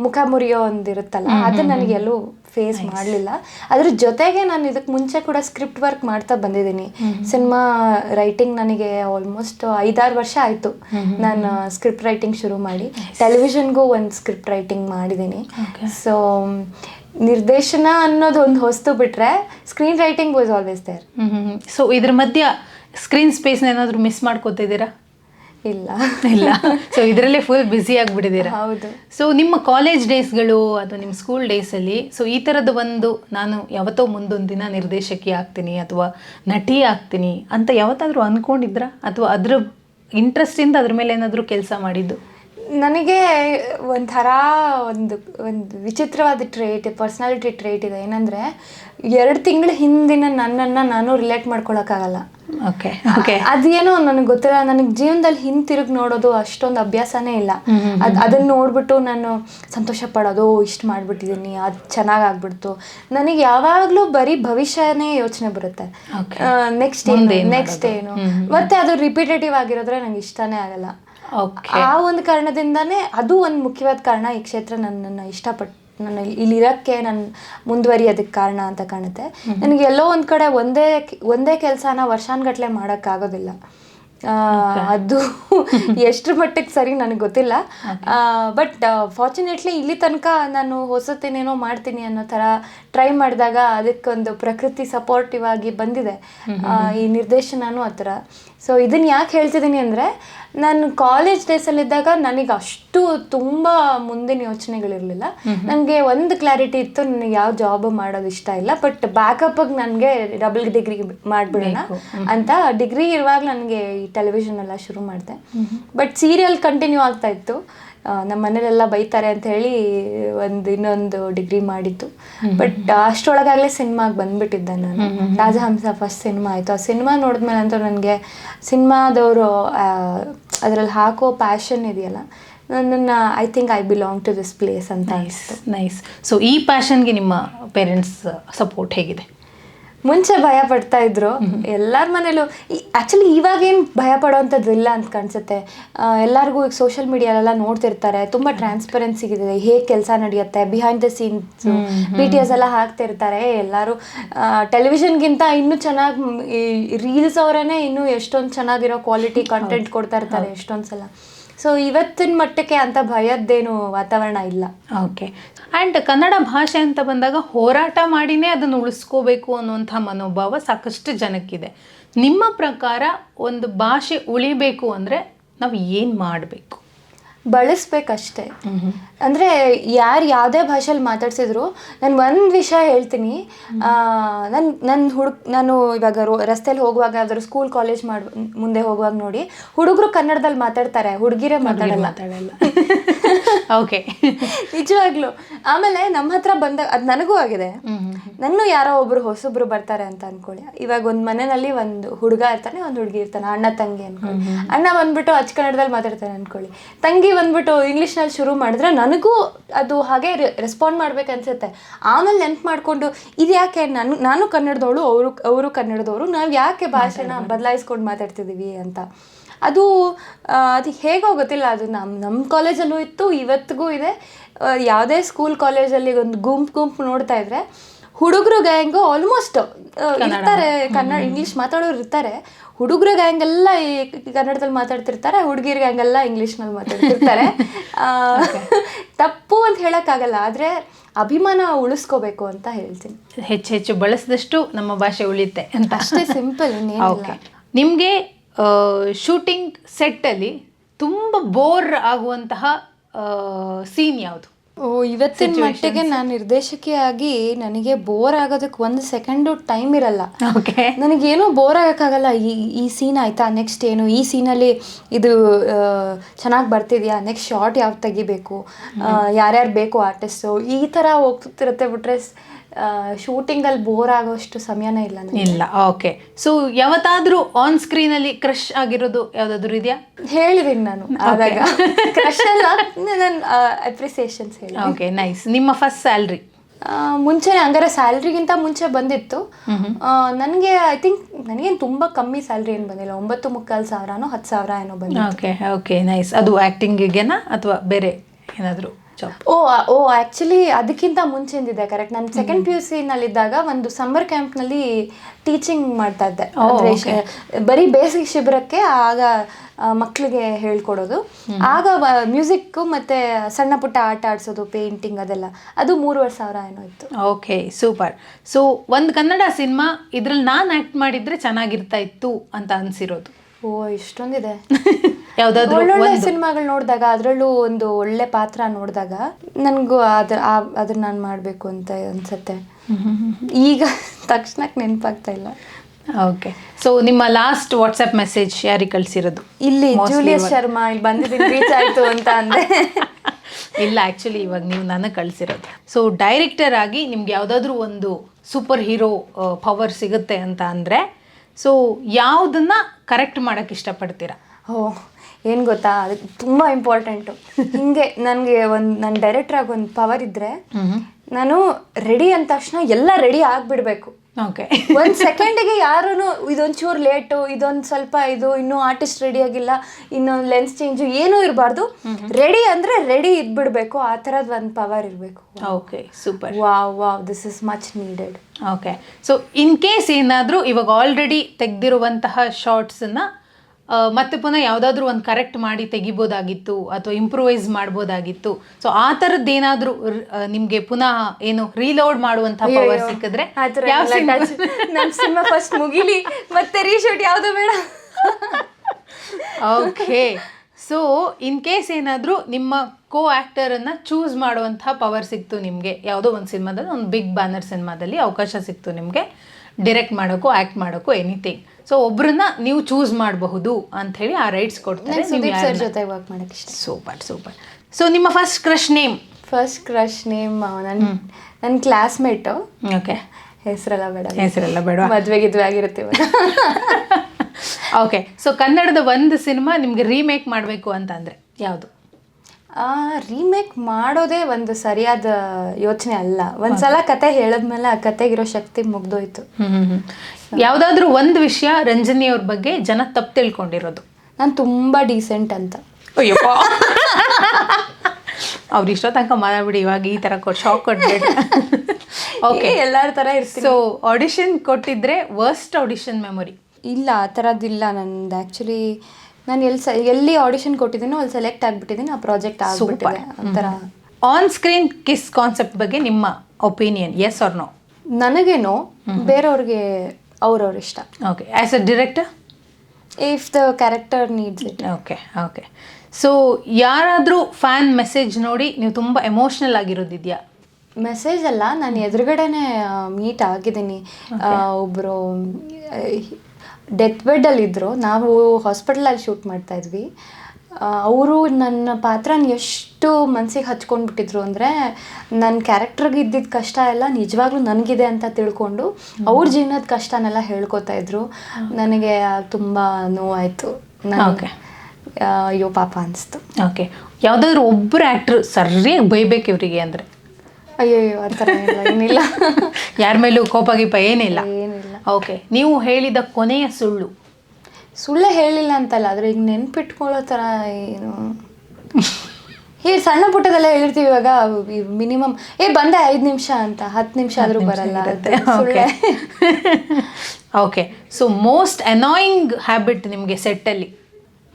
ಮುಖ ಮುರಿಯೋ ಒಂದು ಇರುತ್ತಲ್ಲ ಅದು ನನಗೆ ಎಲ್ಲೂ ಫೇಸ್ ಮಾಡಲಿಲ್ಲ. ಅದ್ರ ಜೊತೆಗೆ ನಾನು ಇದಕ್ಕೆ ಮುಂಚೆ ಕೂಡ ಸ್ಕ್ರಿಪ್ಟ್ ವರ್ಕ್ ಮಾಡ್ತಾ ಬಂದಿದ್ದೀನಿ. ಸಿನಿಮಾ ರೈಟಿಂಗ್ ನನಗೆ ಆಲ್ಮೋಸ್ಟ್ ಐದಾರು ವರ್ಷ ಆಯಿತು ನಾನು ಸ್ಕ್ರಿಪ್ಟ್ ರೈಟಿಂಗ್ ಶುರು ಮಾಡಿ. ಟೆಲಿವಿಷನ್ಗೂ ಒಂದು ಸ್ಕ್ರಿಪ್ಟ್ ರೈಟಿಂಗ್ ಮಾಡಿದ್ದೀನಿ. ಸೊ ನಿರ್ದೇಶನ ಅನ್ನೋದು ಒಂದು ಹೊಸ್ತು ಬಿಟ್ರೆ screen writing was always there so ಇದ್ರ ಮಧ್ಯ ಸ್ಕ್ರೀನ್ ಸ್ಪೇಸ್ನ ಏನಾದರೂ ಮಿಸ್ ಮಾಡ್ಕೋತಿದ್ದೀರಾ ಇಲ್ಲ. ಇಲ್ಲ. ಸೊ ಇದರಲ್ಲೇ ಫುಲ್ ಬ್ಯುಸಿ ಆಗಿಬಿಟ್ಟಿದ್ದೀರಾ? ಹೌದು. ಸೊ ನಿಮ್ಮ ಕಾಲೇಜ್ ಡೇಸ್ಗಳು ಅಥವಾ ನಿಮ್ಮ ಸ್ಕೂಲ್ ಡೇಸಲ್ಲಿ ಸೊ ಈ ಥರದ ಒಂದು ನಾನು ಯಾವತ್ತೋ ಮುಂದೊಂದು ದಿನ ನಿರ್ದೇಶಕಿ ಆಗ್ತೀನಿ ಅಥವಾ ನಟಿ ಆಗ್ತೀನಿ ಅಂತ ಯಾವತ್ತಾದರೂ ಅಂದ್ಕೊಂಡಿದ್ರಾ ಅಥವಾ ಅದ್ರ ಇಂಟ್ರೆಸ್ಟಿಂದ ಅದ್ರ ಮೇಲೆ ಏನಾದರೂ ಕೆಲಸ ಮಾಡಿದ್ದು? ನನಗೆ ಒಂಥರ ಒಂದು ಒಂದು ವಿಚಿತ್ರವಾದ ಟ್ರೇಟ್ ಪರ್ಸ್ನಾಲಿಟಿ ಟ್ರೇಟ್ ಇದೆ. ಏನಂದರೆ ಎರಡು ತಿಂಗಳ ಹಿಂದಿನ ನನ್ನನ್ನು ನಾನು ರಿಲೇಟ್ ಮಾಡ್ಕೊಳಕ್ಕಾಗಲ್ಲ. ಓಕೆ ಓಕೆ ಅದೇನೋ ನನಗೆ ಗೊತ್ತಿಲ್ಲ. ನನಗೆ ಜೀವನದಲ್ಲಿ ಹಿಂತಿರುಗಿ ನೋಡೋದು ಅಷ್ಟೊಂದು ಅಭ್ಯಾಸನೇ ಇಲ್ಲ. ಅದು ಅದನ್ನು ನೋಡ್ಬಿಟ್ಟು ನಾನು ಸಂತೋಷ ಪಡೋದು ಇಷ್ಟು ಮಾಡ್ಬಿಟ್ಟಿದೀನಿ ಅದು ಚೆನ್ನಾಗಿ ಆಗ್ಬಿಡ್ತು. ನನಗೆ ಯಾವಾಗಲೂ ಬರೀ ಭವಿಷ್ಯನೇ ಯೋಚನೆ ಬರುತ್ತೆ. ನೆಕ್ಸ್ಟ್ ಏನು ನೆಕ್ಸ್ಟ್ ಏನು. ಮತ್ತೆ ಅದು ರಿಪಿಟೇಟಿವ್ ಆಗಿರೋದ್ರೆ ನಂಗೆ ಇಷ್ಟನೇ ಆಗಲ್ಲ. ಆ ಒಂದು ಕಾರಣದಿಂದಾನೇ ಅದು ಒಂದು ಮುಖ್ಯವಾದ ಕಾರಣ ಈ ಕ್ಷೇತ್ರ ನನ್ನನ್ನು ಇಷ್ಟಪಟ್ಟು ನನ್ನ ಇಲ್ಲಿರೋಕ್ಕೆ ನಾನು ಮುಂದುವರಿಯೋದಕ್ಕೆ ಕಾರಣ ಅಂತ ಕಾಣುತ್ತೆ. ನನಗೆ ಎಲ್ಲೋ ಒಂದು ಕಡೆ ಒಂದೇ ಒಂದೇ ಕೆಲಸನ ವರ್ಷಾನ್ಗಟ್ಲೆ ಮಾಡೋಕ್ಕಾಗೋದಿಲ್ಲ. ಅದು ಎಷ್ಟ್ರ ಮಟ್ಟಿಗೆ ಸರಿ ನನಗೆ ಗೊತ್ತಿಲ್ಲ. ಬಟ್ ಫಾರ್ಚುನೇಟ್ಲಿ ಇಲ್ಲಿ ತನಕ ನಾನು ಹೊಸತೇನೇನೋ ಮಾಡ್ತೀನಿ ಅನ್ನೋ ಥರ ಟ್ರೈ ಮಾಡಿದಾಗ ಅದಕ್ಕೊಂದು ಪ್ರಕೃತಿ ಸಪೋರ್ಟಿವ್ ಆಗಿ ಬಂದಿದೆ. ಈ ನಿರ್ದೇಶನನೂ ಆ ಥರ ಸೊ ಇದನ್ನು ಯಾಕೆ ಹೇಳ್ತಿದ್ದೀನಿ ಅಂದರೆ ನಾನು ಕಾಲೇಜ್ ಡೇಸಲ್ಲಿದ್ದಾಗ ನನಗೆ ಅಷ್ಟು ತುಂಬ ಮುಂದಿನ ಯೋಚನೆಗಳಿರಲಿಲ್ಲ. ನನಗೆ ಒಂದು ಕ್ಲಾರಿಟಿ ಇತ್ತು ನನಗೆ ಯಾವ ಜಾಬ್ ಮಾಡೋದು ಇಷ್ಟ ಇಲ್ಲ. ಬಟ್ ಬ್ಯಾಕಪ್ಗೆ ನನಗೆ ಡಬಲ್ ಡಿಗ್ರಿ ಮಾಡಿಬಿಡೋಣ ಅಂತ ಡಿಗ್ರಿ ಇರುವಾಗ ನನಗೆ ಈ ಟೆಲಿವಿಷನ್ ಎಲ್ಲ ಶುರು ಮಾಡಿದೆ. ಬಟ್ ಸೀರಿಯಲ್ ಕಂಟಿನ್ಯೂ ಆಗ್ತಾ ಇತ್ತು. ನಮ್ಮ ಮನೇಲೆಲ್ಲ ಬೈತಾರೆ ಅಂತ ಹೇಳಿ ಒಂದು ಇನ್ನೊಂದು ಡಿಗ್ರಿ ಮಾಡಿತ್ತು ಬಟ್ ಅಷ್ಟರೊಳಗಾಗಲೇ ಸಿನಿಮಾಗೆ ಬಂದ್ಬಿಟ್ಟಿದ್ದೆ ನಾನು. ರಾಜಹಂಸ ಫಸ್ಟ್ ಸಿನಿಮಾ ಆಯಿತು. ಆ ಸಿನಿಮಾ ನೋಡಿದ್ಮೇಲೆ ಅಂತೂ ನನಗೆ ಸಿನಿಮಾದವರು ಅದರಲ್ಲಿ ಹಾಕೋ ಪ್ಯಾಷನ್ ಇದೆಯಲ್ಲ ನನ್ನ I think I belong to this place ಅಂತ ನೈಸ್ ನೈಸ್ ಸೊ ಈ ಪ್ಯಾಷನ್ಗೆ ನಿಮ್ಮ ಪೇರೆಂಟ್ಸ್ ಸಪೋರ್ಟ್ ಹೇಗಿದೆ? ಮುಂಚೆ ಭಯ ಪಡ್ತಾ ಇದ್ರು. ಎಲ್ಲರ ಮನೇಲೂ ಆ್ಯಕ್ಚುಲಿ ಇವಾಗ ಏನು ಭಯ ಪಡೋವಂಥದ್ದು ಇಲ್ಲ ಅಂತ ಕಾಣಿಸುತ್ತೆ. ಎಲ್ಲರಿಗೂ ಈಗ ಸೋಷಿಯಲ್ ಮೀಡಿಯಾಲೆಲ್ಲ ನೋಡ್ತಿರ್ತಾರೆ. ತುಂಬ ಟ್ರಾನ್ಸ್ಪರೆನ್ಸಿ ಇದೆ ಹೇಗೆ ಕೆಲಸ ನಡೆಯುತ್ತೆ behind the scenes B T S ಎಲ್ಲ ಹಾಕ್ತಿರ್ತಾರೆ. ಎಲ್ಲರೂ ಟೆಲಿವಿಷನ್ಗಿಂತ ಇನ್ನೂ ಚೆನ್ನಾಗಿ ರೀಲ್ಸ್ ಅವರೇ ಇನ್ನೂ ಎಷ್ಟೊಂದು ಚೆನ್ನಾಗಿರೋ ಕ್ವಾಲಿಟಿ ಕಂಟೆಂಟ್ ಕೊಡ್ತಾ ಇರ್ತಾರೆ ಎಷ್ಟೊಂದು ಸಲ ಸೊ ಇವತ್ತಿನ ಮಟ್ಟಕ್ಕೆ ಅಂತ ಭಯದ್ದೇನು ವಾತಾವರಣ ಇಲ್ಲ. ಓಕೆ ಆ್ಯಂಡ್ ಕನ್ನಡ ಭಾಷೆ ಅಂತ ಬಂದಾಗ ಹೋರಾಟ ಮಾಡಿನೇ ಅದನ್ನು ಉಳಿಸ್ಕೋಬೇಕು ಅನ್ನುವಂಥ ಮನೋಭಾವ ಸಾಕಷ್ಟು ಜನಕ್ಕಿದೆ. ನಿಮ್ಮ ಪ್ರಕಾರ ಒಂದು ಭಾಷೆ ಉಳಿಬೇಕು ಅಂದರೆ ನಾವು ಏನು ಮಾಡಬೇಕು? ಬಳಸ್ಬೇಕಷ್ಟೇ. ಅಂದರೆ ಯಾರು ಯಾವುದೇ ಭಾಷೆಯಲ್ಲಿ ಮಾತಾಡ್ಸಿದ್ರು ನಾನು ಒಂದು ವಿಷಯ ಹೇಳ್ತೀನಿ. ನನ್ನ ನನ್ನ ಹುಡುಗ ನಾನು ಇವಾಗ ರೋ ರಸ್ತೆಯಲ್ಲಿ ಹೋಗುವಾಗ ಯಾವ್ದಾದ್ರು ಸ್ಕೂಲ್ ಕಾಲೇಜ್ ಮಾಡ್ ಮುಂದೆ ಹೋಗುವಾಗ ನೋಡಿ ಹುಡುಗರು ಕನ್ನಡದಲ್ಲಿ ಮಾತಾಡ್ತಾರೆ ಹುಡುಗಿರೇ ಮಾತಾಡಲ್ಲ. ಮಾತಾಡಲ್ಲ. ಓಕೆ. ನಿಜವಾಗ್ಲು. ಆಮೇಲೆ ನಮ್ಮ ಹತ್ರ ಬಂದಾಗ ಅದು ನನಗೂ ಆಗಿದೆ. ನನ್ನ ಯಾರೋ ಒಬ್ರು ಹೊಸಬ್ರು ಬರ್ತಾರೆ ಅಂತ ಅನ್ಕೊಳ್ಳಿ. ಇವಾಗ ಒಂದು ಮನೆಯಲ್ಲಿ ಒಂದು ಹುಡುಗ ಇರ್ತಾನೆ ಒಂದು ಹುಡುಗಿ ಇರ್ತಾನೆ ಅಣ್ಣ ತಂಗಿ ಅನ್ಕೊಳ್ಳಿ. ಅಣ್ಣ ಬಂದ್ಬಿಟ್ಟು ಅಚ್ಚ ಕನ್ನಡದಲ್ಲಿ ಮಾತಾಡ್ತಾನೆ ಅನ್ಕೊಳ್ಳಿ. ತಂಗಿ ಬಂದ್ಬಿಟ್ಟು ಇಂಗ್ಲೀಷ್ನಲ್ಲಿ ಶುರು ಮಾಡಿದ್ರೆ ನನಗೂ ಅದು ಹಾಗೆ ರೆಸ್ಪಾಂಡ್ ಮಾಡ್ಬೇಕು ಅನ್ಸುತ್ತೆ ಆಮೇಲೆ ನೆನ್ಪು ಮಾಡ್ಕೊಂಡು ಇದು ಯಾಕೆ ನಾನು ನಾನು ಕನ್ನಡದವಳು ಅವರು ಅವರು ಕನ್ನಡದವರು ನಾವು ಯಾಕೆ ಭಾಷೆನ ಬದಲಾಯಿಸ್ಕೊಂಡು ಮಾತಾಡ್ತಿದ್ದೀವಿ ಅಂತ. ಅದು ಅದು ಹೇಗೋ ಗೊತ್ತಿಲ್ಲ ಅದು ನಮ್ಮ ನಮ್ಮ ಕಾಲೇಜಲ್ಲೂ ಇತ್ತು ಇವತ್ತಿಗೂ ಇದೆ. ಯಾವುದೇ ಸ್ಕೂಲ್ ಕಾಲೇಜಲ್ಲಿ ಒಂದು ಗುಂಪು ಗುಂಪು ನೋಡ್ತಾ ಇದ್ರೆ ಹುಡುಗರು ಗ್ಯಾಂಗು ಆಲ್ಮೋಸ್ಟ್ ಇರ್ತಾರೆ ಕನ್ನಡ ಇಂಗ್ಲೀಷ್ ಮಾತಾಡೋರು ಇರ್ತಾರೆ. ಹುಡುಗರ ಗ್ಯಾಂಗ್ ಎಲ್ಲ ಈ ಕನ್ನಡದಲ್ಲಿ ಮಾತಾಡ್ತಿರ್ತಾರೆ ಹುಡುಗಿರ ಗ್ಯಾಂಗ್ ಎಲ್ಲ ಇಂಗ್ಲೀಷ್ನಲ್ಲಿ ಮಾತಾಡ್ತಿರ್ತಾರೆ. ತಪ್ಪು ಅಂತ ಹೇಳೋಕ್ಕಾಗಲ್ಲ ಆದರೆ ಅಭಿಮಾನ ಉಳಿಸ್ಕೋಬೇಕು ಅಂತ ಹೇಳ್ತೀನಿ. ಹೆಚ್ಚು ಹೆಚ್ಚು ಬಳಸಿದಷ್ಟು ನಮ್ಮ ಭಾಷೆ ಉಳಿಯುತ್ತೆ ಅಂತ. ಅಷ್ಟೇ ಸಿಂಪಲ್ ನಿಮಗೆ ಶೂಟಿಂಗ್ ಸೆಟ್ಟಲ್ಲಿ ತುಂಬ ಬೋರ್ ಆಗುವಂತಹ ಸೀನ್ ಯಾವುದು? ಓ ಇವತ್ತಿನ ಮಟ್ಟಿಗೆ ನಾನು ನಿರ್ದೇಶಕಿಯಾಗಿ ನನಗೆ ಬೋರ್ ಆಗೋದಕ್ಕೆ ಒಂದು ಸೆಕೆಂಡು ಟೈಮ್ ಇರಲ್ಲ. ಓಕೆ ನನಗೇನು ಬೋರ್ ಆಗೋಕ್ಕಾಗಲ್ಲ. ಈ ಈ ಸೀನ್ ಆಯ್ತಾ? ನೆಕ್ಸ್ಟ್ ಏನು? ಈ ಸೀನಲ್ಲಿ ಇದು ಚೆನ್ನಾಗಿ ಬರ್ತಿದೆಯಾ? ನೆಕ್ಸ್ಟ್ ಶಾರ್ಟ್ ಯಾವ್ದು ತೆಗಿಬೇಕು? ಯಾರ್ಯಾರು ಬೇಕು ಆರ್ಟಿಸ್ಟು ಈ ಥರ ಹೋಗ್ತಿರುತ್ತೆ ಬಿಟ್ರೆ ಶೂಟಿಂಗಲ್ಲಿ ಬೋರ್ ಆಗೋಷ್ಟು ಸಮಯನೇ ಇಲ್ಲ ನನಗೆ. ಇಲ್ಲ ಓಕೆ ಸೊ ಯಾವತ್ತಾದ್ರೂ ಆನ್ ಸ್ಕ್ರೀನಲ್ಲಿ ಕ್ರಶ್ ಆಗಿರೋದು ಯಾವ್ದಾದ್ರು ಇದೆಯಾ? ಹೇಳಿದೀನಿ ನಾನು ಆದಾಗ. ಕ್ರಶ್ ಅಲ್ಲ ನನ್ನ ಅಪ್ರಿಸಿಯೇಷನ್ಸ್ ಹೇಳಿ. ಓಕೆ ನೈಸ್ ನಿಮ್ಮ ಫಸ್ಟ್ ಸ್ಯಾಲ್ರಿ ಆ, ಮುಂಚೆನೆ ಹಂಗಾರೆ ಸ್ಯಾಲ್ರಿಗಿಂತ ಮುಂಚೆ ಬಂದಿತ್ತು. ನನಗೆ ಐ ಥಿಂಕ್ ನನಗೇನು ತುಂಬ ಕಮ್ಮಿ ಸ್ಯಾಲ್ರಿ ಏನು ಬಂದಿಲ್ಲ. ಒಂಬತ್ತು ಮುಕ್ಕಾಲು ಸಾವಿರನೋ ಹತ್ತು ಸಾವಿರ ಏನೋ ಬಂದಿತ್ತು. ಓಕೆ ಓಕೆ ನೈಸ್ ಅದು ಆ್ಯಕ್ಟಿಂಗಿಗೆನಾ ಅಥವಾ ಬೇರೆ ಏನಾದರೂ? ಓ ಓ ಆ್ಯಕ್ಚುಲಿ ಅದಕ್ಕಿಂತ ಮುಂಚೆಂದಿದೆ ಕರೆಕ್ಟ್ ನಾನು ಸೆಕೆಂಡ್ ಪಿ ಯು ಸಿನಲ್ಲಿದ್ದಾಗ ಒಂದು ಸಮ್ಮರ್ ಕ್ಯಾಂಪ್ನಲ್ಲಿ ಟೀಚಿಂಗ್ ಮಾಡ್ತಾ ಇದ್ದೆ. ಬರೀ ಬೇಸಿಕ್ ಶಿಬಿರಕ್ಕೆ ಆಗ ಮಕ್ಕಳಿಗೆ ಮಕ್ಳಿಗೆ ಹೇಳ್ಕೊಡೋದು. ಆಗ ಮ್ಯೂಸಿಕ್ ಮತ್ತೆ ಸಣ್ಣ ಪುಟ್ಟ ಆಟ ಆಡಿಸೋದು ಪೇಂಟಿಂಗ್ ಅದೆಲ್ಲ. ಅದು ಮೂರುವರೆ ಸಾವಿರ ಏನೋ ಇತ್ತು. ಓಕೆ ಸೂಪರ್ ಸೊ ಒಂದು ಕನ್ನಡ ಸಿನಿಮಾ ಇದ್ರಲ್ಲಿ ನಾನು ಆ್ಯಕ್ಟ್ ಮಾಡಿದ್ರೆ ಚೆನ್ನಾಗಿರ್ತಾ ಇತ್ತು ಅಂತ ಅನ್ಸಿರೋದು. ಓ ಇಷ್ಟೊಂದಿದೆ. ಯಾವ್ದಾದ್ರು ಒಳ್ಳೊಳ್ಳೆ ಸಿನಿಮಾಗಳು ನೋಡಿದಾಗ ಅದರಲ್ಲೂ ಒಂದು ಒಳ್ಳೆ ಪಾತ್ರ ನೋಡಿದಾಗ ನನಗೂ ಅದ್ರ ಅದನ್ನ ನಾನು ಮಾಡಬೇಕು ಅಂತ ಅನ್ಸುತ್ತೆ. ಈಗ ತಕ್ಷಣಕ್ಕೆ ನೆನಪಾಗ್ತಾ ಇಲ್ಲ. ಓಕೆ. ಸೊ ನಿಮ್ಮ ಲಾಸ್ಟ್ ವಾಟ್ಸಪ್ ಮೆಸೇಜ್ ಯಾರಿಗೆ ಕಳಿಸಿರೋದು? ಇಲ್ಲಿ ಜೂಲಿಯಸ್ ಶರ್ಮಾ ಇಲ್ಲಿ ಬಂದಿದ್ದೀನಿ ರೀಚ್ ಆಯಿತು ಅಂತ ಅಂದೆ. ಇಲ್ಲ ಆ್ಯಕ್ಚುಲಿ ಇವಾಗ ನೀವು ನನಗೆ ಕಳಿಸಿರೋದು. ಸೊ ಡೈರೆಕ್ಟರ್ ಆಗಿ ನಿಮ್ಗೆ ಯಾವುದಾದ್ರೂ ಒಂದು ಸೂಪರ್ ಹೀರೋ ಪವರ್ ಸಿಗುತ್ತೆ ಅಂತ ಅಂದರೆ ಸೊ ಯಾವುದನ್ನ ಕರೆಕ್ಟ್ ಮಾಡೋಕ್ಕೆ ಇಷ್ಟಪಡ್ತೀರಾ? ಓ ಏನು ಗೊತ್ತಾ? ಅದು ತುಂಬ ಇಂಪಾರ್ಟೆಂಟು ಹಿಂಗೆ ನನಗೆ ಒಂದು ನನ್ನ ಡೈರೆಕ್ಟ್ರಾಗಿ ಒಂದು ಪವರ್ ಇದ್ದರೆ ನಾನು ರೆಡಿ ಅಂದ ತಕ್ಷಣ ಎಲ್ಲ ರೆಡಿ ಆಗಿಬಿಡ್ಬೇಕು. ಓಕೆ ಒಂದು ಸೆಕೆಂಡಿಗೆ ಯಾರೂ ಇದೊಂಚೂರು ಲೇಟು ಇದೊಂದು ಸ್ವಲ್ಪ ಇದು ಇನ್ನೂ ಆರ್ಟಿಸ್ಟ್ ರೆಡಿ ಆಗಿಲ್ಲ ಇನ್ನೊಂದು ಲೆನ್ಸ್ ಚೇಂಜು ಏನೂ ಇರಬಾರ್ದು. ರೆಡಿ ಅಂದರೆ ರೆಡಿ ಇದ್ಬಿಡ್ಬೇಕು. ಆ ಥರದ್ದು ಒಂದು ಪವರ್ ಇರಬೇಕು. Okay super wow wow this is much needed okay so in case ಏನಾದರೂ ಇವಾಗ ಆಲ್ರೆಡಿ ತೆಗೆದಿರುವಂತಹ ಶಾರ್ಟ್ಸನ್ನು ಮತ್ತೆ ಪುನಃ ಯಾವುದಾದ್ರೂ ಒಂದು ಕರೆಕ್ಟ್ ಮಾಡಿ ತೆಗಿಬೋದಾಗಿತ್ತು ಅಥವಾ ಇಂಪ್ರೂವೈಸ್ ಮಾಡ್ಬೋದಾಗಿತ್ತು. ಸೊ ಆ ಥರದ್ದು ಏನಾದರೂ ನಿಮಗೆ ಪುನಃ ಏನು ರೀಲೋಡ್ ಮಾಡುವಂಥ ಪವರ್ ಸಿಕ್ಕಿದ್ರೆ ನಮ್ಮ ಸಿನಿಮಾ? ಫಸ್ಟ್ ಮುಗಿಲಿ ಮತ್ತೆ ರೀಶೂಟ್ ಯಾವುದು ಬೇಡ. ಓಕೆ ಸೊ ಇನ್ ಕೇಸ್ ಏನಾದರೂ ನಿಮ್ಮ ಕೋ ಆ್ಯಕ್ಟರನ್ನು ಚೂಸ್ ಮಾಡುವಂತಹ ಪವರ್ ಸಿಕ್ತು ನಿಮಗೆ ಯಾವುದೋ ಒಂದು ಸಿನಿಮಾದಲ್ಲಿ ಒಂದು ಬಿಗ್ ಬ್ಯಾನರ್ ಸಿನಿಮಾದಲ್ಲಿ ಅವಕಾಶ ಸಿಕ್ತು ನಿಮಗೆ ಡಿರೆಕ್ಟ್ ಮಾಡೋಕ್ಕೂ ಆ್ಯಕ್ಟ್ ಮಾಡೋಕ್ಕೂ ಎನಿಥಿಂಗ್ ಸೊ ಒಬ್ಬರನ್ನ ನೀವು ಚೂಸ್ ಮಾಡಬಹುದು ಅಂತ ಹೇಳಿ ಆ ರೈಟ್ಸ್ ಕೊಡ್ತಾರೆ. ಸುದೀಪ್ ಸರ್ ಜೊತೆ ವರ್ಕ್ ಮಾಡಕ್ಕೆ ಇಷ್ಟ. ಸೂಪರ್ ಸೂಪರ್ ಸೊ ನಿಮ್ಮ first crush name first crush name ನನ್ನ ನನ್ನ ಕ್ಲಾಸ್ಮೇಟು ಓಕೆ ಹೆಸರೆಲ್ಲ ಬೇಡ. ಹೆಸರೆಲ್ಲ ಬೇಡ. ಮದುವೆ ಗಿದ್ವೆ ಆಗಿರುತ್ತೆ ಓಕೆ ಸೊ ಕನ್ನಡದ ಒಂದು ಸಿನಿಮಾ ನಿಮಗೆ ರೀಮೇಕ್ ಮಾಡಬೇಕು ಅಂತಂದ್ರೆ ಯಾವುದು? ರೀಮೇಕ್ ಮಾಡೋದೇ ಒಂದು ಸರಿಯಾದ ಯೋಚನೆ ಅಲ್ಲ. ಒಂದ್ಸಲ ಕತೆ ಹೇಳಿದ್ಮೇಲೆ ಆ ಕತೆಗಿರೋ ಶಕ್ತಿ ಮುಗ್ದೋಯ್ತು. ಯಾವುದಾದ್ರೂ ಒಂದು ವಿಷಯ ರಂಜನಿ ಅವ್ರ ಬಗ್ಗೆ ಜನ ತಪ್ಪು ತಿಳ್ಕೊಂಡಿರೋದು. ನಾನು ತುಂಬ ಡೀಸೆಂಟ್ ಅಂತ. ಅಯ್ಯಪ್ಪ. ಅವ್ರು ಇಷ್ಟೋ ತನಕ ಮಾತಾಡ್ಬಿಡಿ ಇವಾಗ ಈ ಥರ ಕೊಟ್ಟು ಶಾಕ್ ಕೊಟ್ಬೇಡ ಓಕೆ ಎಲ್ಲರ ಥರ ಇರ್ತೀವಿ ಸೊ ಆಡಿಷನ್ ಕೊಟ್ಟಿದ್ರೆ ವರ್ಸ್ಟ್ ಆಡಿಷನ್ ಮೆಮೊರಿ ಇಲ್ಲ ಆ ಥರದ್ದಿಲ್ಲ ನಂದು. ಆ್ಯಕ್ಚುಲಿ ನಾನು ಎಲ್ಲಿ ಸ ಎಲ್ಲಿ ಆಡಿಷನ್ ಕೊಟ್ಟಿದ್ದೀನೋ ಅಲ್ಲಿ ಸೆಲೆಕ್ಟ್ ಆಗಿಬಿಟ್ಟಿದ್ದೀನಿ ಆ ಪ್ರಾಜೆಕ್ಟ್ ಆಗ್ಬಿಟ್ಟಿದೆ. ಒಂಥರ ಆನ್ ಸ್ಕ್ರೀನ್ ಕಿಸ್ ಕಾನ್ಸೆಪ್ಟ್ ಬಗ್ಗೆ ನಿಮ್ಮ ಒಪಿನಿಯನ್ ಎಸ್ ಆರ್ ನೋ ನನಗೇನೋ ಬೇರೆಯವ್ರಿಗೆ ಅವ್ರವ್ರ ಇಷ್ಟ. Okay as a director if the character needs it okay okay so ಯಾರಾದರೂ ಫ್ಯಾನ್ ಮೆಸೇಜ್ ನೋಡಿ ನೀವು ತುಂಬ ಎಮೋಷ್ನಲ್ ಆಗಿರೋದಿದೆಯಾ? ಮೆಸೇಜ್ ಅಲ್ಲ ನಾನು ಎದುರುಗಡೆನೆ ಮೀಟ್ ಆಗಿದ್ದೀನಿ. ಒಬ್ಬರು ಡೆತ್ ಬೆಡ್ಡಲ್ಲಿ ಇದ್ದರು ನಾವು ಹಾಸ್ಪಿಟ್ಲಲ್ಲಿ ಶೂಟ್ ಮಾಡ್ತಾ ಇದ್ವಿ. ಅವರು ನನ್ನ ಪಾತ್ರನ ಎಷ್ಟು ಮನಸ್ಸಿಗೆ ಹಚ್ಕೊಂಡ್ಬಿಟ್ಟಿದ್ರು ಅಂದರೆ ನನ್ನ ಕ್ಯಾರೆಕ್ಟ್ರಿಗೆ ಇದ್ದಿದ್ದ ಕಷ್ಟ ಎಲ್ಲ ನಿಜವಾಗ್ಲೂ ನನಗಿದೆ ಅಂತ ತಿಳ್ಕೊಂಡು ಅವ್ರ ಜೀವನದ ಕಷ್ಟನೆಲ್ಲ ಹೇಳ್ಕೊತಾ ಇದ್ರು. ನನಗೆ ತುಂಬ ನೋವಾಯಿತು. ಓಕೆ ಅಯ್ಯೋ ಪಾಪ ಅನಿಸ್ತು. ಓಕೆ ಯಾವುದಾದ್ರು ಒಬ್ಬರು ಆ್ಯಕ್ಟ್ರು ಸರಿಯಾಗಿ ಬೈಬೇಕು ಇವರಿಗೆ ಅಂದರೆ? ಅಯ್ಯೋ ಆ ಥರ ಏನಿಲ್ಲ ಯಾರ ಮೇಲೂ ಕೋಪ ಗೀಪ ಏನಿಲ್ಲ. ಓಕೆ ನೀವು ಹೇಳಿದ ಕೊನೆಯ ಸುಳ್ಳು. ಸುಳ್ಳು ಹೇಳಿಲ್ಲ ಅಂತಲ್ಲ ಆದರೆ ಈಗ ನೆನ್ಪಿಟ್ಕೊಳ್ಳೋ ಥರ ಏನು? ಹೇ ಸಣ್ಣ ಪುಟ್ಟದೆಲ್ಲ ಹೇಳ್ತೀವಿ ಇವಾಗ ಮಿನಿಮಮ್ ಏ ಬಂದೆ ಐದು ನಿಮಿಷ ಅಂತ ಹತ್ತು ನಿಮಿಷ ಆದರೂ ಬರಲ್ಲ ಸುಳ್ಳೆ. Okay. So most annoying habit ನಿಮಗೆ ಸೆಟ್ಟಲ್ಲಿ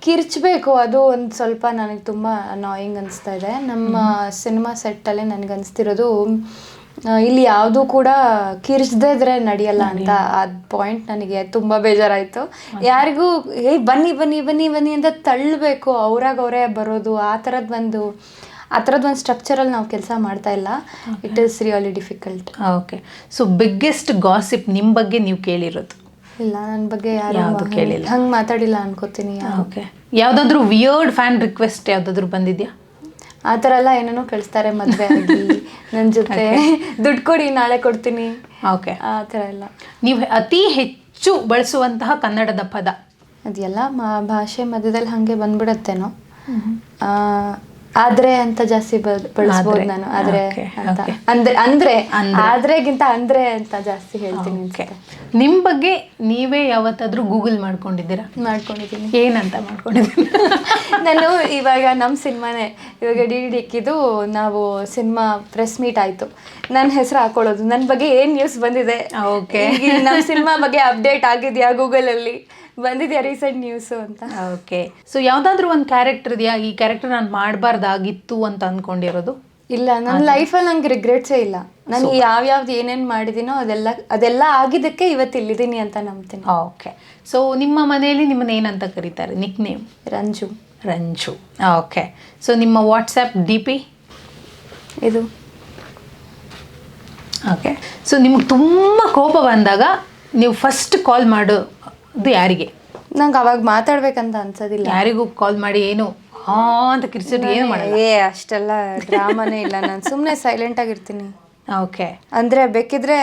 ಕಿರ್ಚಬೇಕು ಅದು ಒಂದು ಸ್ವಲ್ಪ ನನಗೆ ತುಂಬ ಅನಾಯಿಂಗ್ ಅನಿಸ್ತಾ ಇದೆ. ನಮ್ಮ ಸಿನಿಮಾ ಸೆಟ್ಟಲ್ಲೇ ನನಗೆ ಅನಿಸ್ತಿರೋದು ಆ, ಇಲ್ಲಿ ಯಾವುದು ಕೂಡ ಕಿರ್ಚ್ದೇ ಇದ್ರೆ ನಡೆಯಲ್ಲ ಅಂತ ಆ ಪಾಯಿಂಟ್ ನನಗೆ ತುಂಬಾ ಬೇಜಾರಾಯ್ತು. ಯಾರಿಗೂ ಏಯ್ ಬನ್ನಿ ಬನ್ನಿ ಬನ್ನಿ ಬನ್ನಿ ಅಂತ ತಳ್ಳಬೇಕು ಅವ್ರಾಗ ಅವರೇ ಬರೋದು ಆ ಥರದ್ ಒಂದು ಆ ಥರದ್ದು ಒಂದು ಸ್ಟ್ರಕ್ಚರಲ್ಲಿ ನಾವು ಕೆಲಸ ಮಾಡ್ತಾ ಇಲ್ಲ. It is really difficult okay so biggest gossip ನಿಮ್ಮ ಬಗ್ಗೆ ನೀವು ಕೇಳಿರೋದು? ಇಲ್ಲ ನನ್ನ ಬಗ್ಗೆ ಯಾರು ಕೇಳಿಲ್ಲ. ಹಂಗೆ ಮಾತಾಡಿಲ್ಲ ಅನ್ಕೋತೀನಿ. ಓಕೆ ಯಾವುದಾದ್ರೂ ವಿಯರ್ಡ್ ಫ್ಯಾನ್ ರಿಕ್ವೆಸ್ಟ್ ಯಾವುದಾದ್ರೂ ಬಂದಿದೆಯಾ? ಆ ಥರ ಎಲ್ಲ ಏನೇನೋ ಕಳಿಸ್ತಾರೆ ಮದುವೆ ಆಗಿ ನನ್ನ ಜೊತೆ. ದುಡ್ಡು ಕೊಡಿ ನಾಳೆ ಕೊಡ್ತೀನಿ. ಓಕೆ ಆ ಥರ ಎಲ್ಲ. ನೀವು ಅತಿ ಹೆಚ್ಚು ಬಳಸುವಂತಹ ಕನ್ನಡದ ಪದ? ಅದೆಲ್ಲ ಮಾ ಭಾಷೆ ಮಧ್ಯದಲ್ಲಿ ಹಾಗೆ ಬಂದ್ಬಿಡತ್ತೇನೋ. ಆದ್ರೆ ಅಂತ ಜಾಸ್ತಿ ಬಳಸಬಹುದು ಬಳಸ್ಬೋದು ನಾನು. ಆದ್ರೆ ಅಂತ. ಅಂದ್ರೆ ಅಂದ್ರೆ. ಆದ್ರೆಗಿಂತ ಅಂದ್ರೆ ಅಂತ ಜಾಸ್ತಿ ಹೇಳ್ತೀನಿ ನಿಮ್ ಬಗ್ಗೆ ನೀವೇ ಯಾವತ್ತಾದ್ರೂ ಗೂಗಲ್ ಮಾಡ್ಕೊಂಡಿದ್ದೀರಾ? ಮಾಡ್ಕೊಂಡಿದ್ದೀನಿ. ಏನಂತ ಮಾಡ್ಕೊಂಡಿದ್ದೀನಿ ನಾನು ಇವಾಗ ನಮ್ಮ ಸಿನಿಮಾನೇ ಇವಾಗ ಡಿ ಡಿ ಡಿಕ್ಕಿದು ನಾವು ಸಿನಿಮಾ ಪ್ರೆಸ್ ಮೀಟ್ ಆಯ್ತು. ನನ್ನ ಹೆಸರು ಹಾಕೊಳ್ಳೋದು. ನನ್ನ ಬಗ್ಗೆ ಏನ್ ನ್ಯೂಸ್ ಬಂದಿದೆ? ಓಕೆ ನಮ್ಮ ಸಿನಿಮಾ ಬಗ್ಗೆ ಅಪ್ಡೇಟ್ ಆಗಿದೆಯಾ ಗೂಗಲಲ್ಲಿ ಬಂದಿದೆಯಾ ರೀಸೆಂಟ್ ನ್ಯೂಸು ಅಂತ? ಓಕೆ ಸೊ ಯಾವ್ದಾದ್ರು ಒಂದು ಕ್ಯಾರೆಕ್ಟರ್ ಇದೆಯಾ? ಈ ಕ್ಯಾರೆಕ್ಟರ್ ನಾನು ಮಾಡಬಾರ್ದಾಗಿತ್ತು ಅಂತ ಅಂದ್ಕೊಂಡಿರೋದು ಇಲ್ಲ ನನ್ನ ಲೈಫಲ್ಲಿ ನಂಗೆ ರಿಗ್ರೆಟ್ಸೇ ಇಲ್ಲ. ನಾನು ಯಾವ್ಯಾವ್ದು ಏನೇನು ಮಾಡಿದ್ದೀನೋ ಅದೆಲ್ಲ ಅದೆಲ್ಲ ಆಗಿದ್ದಕ್ಕೆ ಇವತ್ತು ಇಲ್ಲಿದ್ದೀನಿ ಅಂತ ನಂಬ್ತೀನಿ. ಓಕೆ ಸೊ ನಿಮ್ಮ ಮನೆಯಲ್ಲಿ ನಿಮ್ಮನ್ನ ಏನಂತ ಕರೀತಾರೆ? Nick name Ranju. Ranju. Okay so ನಿಮ್ಮ ವಾಟ್ಸಪ್ ಡಿ ಪಿ ಇದು. ಓಕೆ ಸೊ ನಿಮ್ಗೆ ತುಂಬ ಕೋಪ ಬಂದಾಗ ನೀವು ಫಸ್ಟ್ ಕಾಲ್ ಮಾಡೋದು ಯಾರಿಗೆ? ನಂಗೆ ಅವಾಗ ಮಾತಾಡ್ಬೇಕಂತ ಅನ್ಸೋದಿಲ್ಲ. ಯಾರಿಗೂ ಕಾಲ್ ಮಾಡಿ ಏನು ಹಾ ಅಂತ ಕಿರ್ಸಿಟ್ಟು ಏನು ಮಾಡಲ್ಲ? ಏ ಅಷ್ಟೆಲ್ಲ ಡ್ರಾಮಾನೇ ಇಲ್ಲ. ನಾನು ಸುಮ್ಮನೆ ಸೈಲೆಂಟ್ ಆಗಿರ್ತೀನಿ ಓಕೆ ಅಂದರೆ ಬೇಕಿದ್ರೆ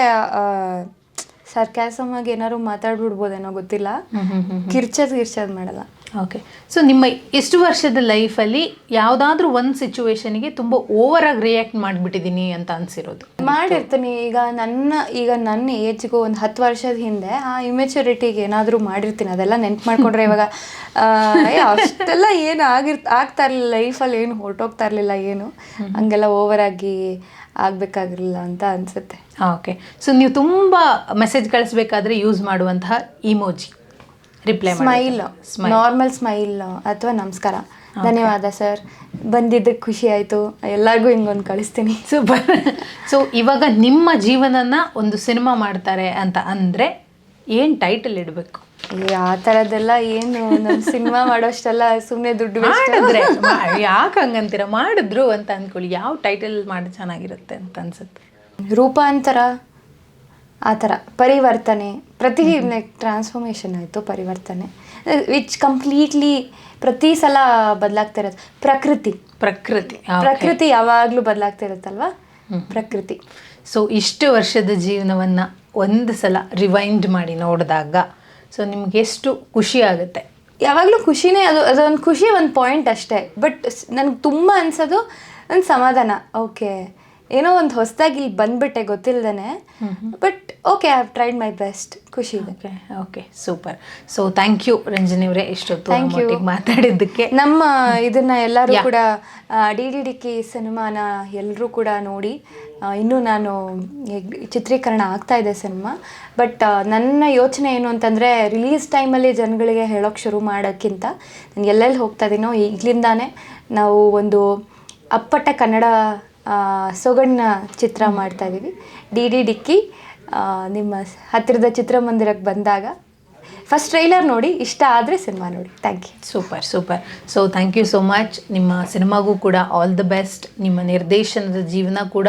ಸರ್ಕ್ಯಾಸಮ್ ಆಗಿ ಏನಾದ್ರು ಮಾತಾಡ್ಬಿಡ್ಬೋದೇನೋ ಗೊತ್ತಿಲ್ಲ. ಕಿರ್ಚದ್ ಕಿರ್ಚದ್ ಮಾಡಲ್ಲ. ಓಕೆ ಸೊ ನಿಮ್ಮ ಎಷ್ಟು ವರ್ಷದ ಲೈಫಲ್ಲಿ ಯಾವುದಾದ್ರೂ ಒಂದು ಸಿಚುವೇಶನ್ಗೆ ತುಂಬ ಆಗಿ ರಿಯಾಕ್ಟ್ ಮಾಡಿಬಿಟ್ಟಿದ್ದೀನಿ ಅಂತ ಅನಿಸಿರೋದು? ಮಾಡಿರ್ತೀನಿ. ಈಗ ನನ್ನ ಈಗ ನನ್ನ ಏಜ್ಗೂ ಒಂದು ಹತ್ತು ವರ್ಷದ ಹಿಂದೆ ಆ ಇಮೆಚುರಿಟಿಗೆ ಏನಾದರೂ ಮಾಡಿರ್ತೀನಿ. ಅದೆಲ್ಲ ನೆನ್ಪು ಮಾಡ್ಕೊಂಡ್ರೆ ಇವಾಗ ಅಷ್ಟೆಲ್ಲ ಏನು ಆಗಿರ್ ಆಗ್ತಾ ಇರಲಿಲ್ಲ. ಲೈಫಲ್ಲಿ ಏನು ಹೊರಟೋಗ್ತಾ ಇರಲಿಲ್ಲ ಏನು? ಹಂಗೆಲ್ಲ ಆಗಿ ಆಗಬೇಕಾಗಿರಲಿಲ್ಲ ಅಂತ ಅನಿಸುತ್ತೆ. ಓಕೆ ಸೊ ನೀವು ತುಂಬ ಮೆಸೇಜ್ ಕಳಿಸ್ಬೇಕಾದ್ರೆ ಯೂಸ್ ಮಾಡುವಂತಹ emoji reply smile normal smile ಅಥವಾ ನಮಸ್ಕಾರ. ಧನ್ಯವಾದ ಸರ್ ಬಂದಿದ್ದಕ್ಕೆ ಖುಷಿ ಆಯಿತು. ಎಲ್ಲರಿಗೂ ಹಿಂಗೊಂದು ಕಳಿಸ್ತೀನಿ. ಸೂಪರ್ ಸೊ ಇವಾಗ ನಿಮ್ಮ ಜೀವನನ ಒಂದು ಸಿನಿಮಾ ಮಾಡ್ತಾರೆ ಅಂತ ಅಂದರೆ ಏನು ಟೈಟಲ್ ಇಡಬೇಕು? ಆ ಥರದ್ದೆಲ್ಲ ಏನು? ನಮ್ಮ ಸಿನಿಮಾ ಮಾಡೋಷ್ಟೆಲ್ಲ ಸುಮ್ಮನೆ ದುಡ್ಡು. ಮಾಡಿದ್ರೆ ಯಾಕೆ ಹಂಗಂತೀರ? ಮಾಡಿದ್ರು ಅಂತ ಅಂದ್ಕೊಳ್ಳಿ. ಯಾವ ಟೈಟಲ್ ಮಾಡಿ ಚೆನ್ನಾಗಿರುತ್ತೆ ಅಂತ ಅನ್ಸುತ್ತೆ? ರೂಪಾಂತರ. ಆ ಥರ. ಪರಿವರ್ತನೆ. ಪ್ರತಿ ಲೈಕ್ ಟ್ರಾನ್ಸ್ಫಾರ್ಮೇಷನ್ ಆಯಿತು ಪರಿವರ್ತನೆ. ವಿಚ್ ಕಂಪ್ಲೀಟ್ಲಿ ಪ್ರತಿ ಸಲ ಬದಲಾಗ್ತಾ ಇರೋದು ಪ್ರಕೃತಿ. ಪ್ರಕೃತಿ. ಪ್ರಕೃತಿ ಯಾವಾಗಲೂ ಬದಲಾಗ್ತಾ ಇರುತ್ತಲ್ವಾ? ಪ್ರಕೃತಿ. ಸೊ ಇಷ್ಟು ವರ್ಷದ ಜೀವನವನ್ನು ಒಂದು ಸಲ ರಿವೈಂಡ್ ಮಾಡಿ ನೋಡಿದಾಗ ಸೊ ನಿಮ್ಗೆ ಎಷ್ಟು ಖುಷಿ ಆಗುತ್ತೆ? ಯಾವಾಗಲೂ ಖುಷಿನೇ ಅದು ಅದೊಂದು ಖುಷಿ ಒಂದು ಪಾಯಿಂಟ್ ಅಷ್ಟೇ. ಬಟ್ ನನಗೆ ತುಂಬ ಅನಿಸೋದು ಒಂದು ಸಮಾಧಾನ. ಓಕೆ ಏನೋ ಒಂದು ಹೊಸದಾಗಿ ಇಲ್ಲಿ ಬಂದ್ಬಿಟ್ಟೆ ಗೊತ್ತಿಲ್ಲದೇ but okay I have tried my best ಖುಷಿ ಇದೆ. Okay okay super so thank you Ranjani ಅವರೇ ಇಷ್ಟೊತ್ತು ಥ್ಯಾಂಕ್ ಯು ಮಾತಾಡಿದ್ದಕ್ಕೆ. ನಮ್ಮ ಇದನ್ನ ಎಲ್ಲರೂ. ಕೂಡ ಡಿ ಡಿ ಡಿ ಕಿ ಸಿನಿಮಾನ ಎಲ್ಲರೂ ಕೂಡ ನೋಡಿ ಇನ್ನೂ ನಾನು ಚಿತ್ರೀಕರಣ ಆಗ್ತಾ ಇದೆ ಸಿನಿಮಾ. ಬಟ್ ನನ್ನ ಯೋಚನೆ ಏನು ಅಂತಂದರೆ ರಿಲೀಸ್ ಟೈಮಲ್ಲಿ ಜನಗಳಿಗೆ ಹೇಳೋಕ್ಕೆ ಶುರು ಮಾಡೋಕ್ಕಿಂತ ನಾನು ಎಲ್ಲೆಲ್ಲಿ ಹೋಗ್ತಾ ಇದ್ದೀನೋ ಈಗಲಿಂದಾನೇ ನಾವು ಒಂದು ಅಪ್ಪಟ್ಟ ಕನ್ನಡ ಸೊಗಡಿನ ಚಿತ್ರ ಮಾಡ್ತಾ ಇದ್ದೀವಿ. ಡಿ ಡಿ ಡಿಕ್ಕಿ ನಿಮ್ಮ ಹತ್ತಿರದ ಚಿತ್ರಮಂದಿರಕ್ಕೆ ಬಂದಾಗ ಫಸ್ಟ್ ಟ್ರೈಲರ್ ನೋಡಿ ಇಷ್ಟ ಆದರೆ ಸಿನಿಮಾ ನೋಡಿ. Thank you super super so thank you so much ನಿಮ್ಮ ಸಿನಿಮಾಗೂ ಕೂಡ ಆಲ್ ದ ಬೆಸ್ಟ್ ನಿಮ್ಮ ನಿರ್ದೇಶನದ ಜೀವನ ಕೂಡ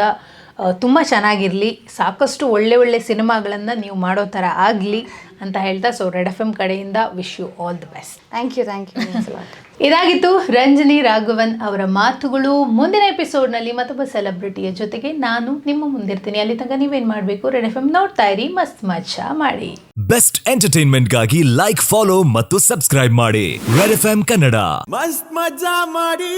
ತುಂಬ ಚೆನ್ನಾಗಿರಲಿ. ಸಾಕಷ್ಟು ಒಳ್ಳೆ ಒಳ್ಳೆ ಸಿನಿಮಾಗಳನ್ನು ನೀವು ಮಾಡೋ ಥರ ಆಗಲಿ ಅಂತ ಹೇಳ್ತಾ ಸೊ ರೆಡ್ ಎಫ್ ಎಂ ಕಡೆಯಿಂದ wish you all the best thank you thank you ಇದಾಗಿತ್ತು ರಂಜನಿ ರಾಘವನ್ ಅವರ ಮಾತುಗಳು. ಮುಂದಿನ ಎಪಿಸೋಡ್ನಲ್ಲಿ ಮತ್ತೊಬ್ಬ ಸೆಲೆಬ್ರಿಟಿಯ ಜೊತೆಗೆ ನಾನು ನಿಮ್ಮ ಮುಂದಿರ್ತೀನಿ. ಅಲ್ಲಿ ತನಕ ನೀವೇನು ಮಾಡಬೇಕು? ರೆಡ್ ಎಫ್ ಎಂ ನೋಡ್ತಾ ಇರಿ. ಮಸ್ತ್ ಮಜಾ ಮಾಡಿ. ಬೆಸ್ಟ್ ಎಂಟರ್ಟೈನ್ಮೆಂಟ್ಗಾಗಿ ಲೈಕ್ ಫಾಲೋ ಮತ್ತು ಸಬ್ಸ್ಕ್ರೈಬ್ ಮಾಡಿ. Red FM Kannada. ಮಸ್ತ್ ಮಜಾ ಮಾಡಿ.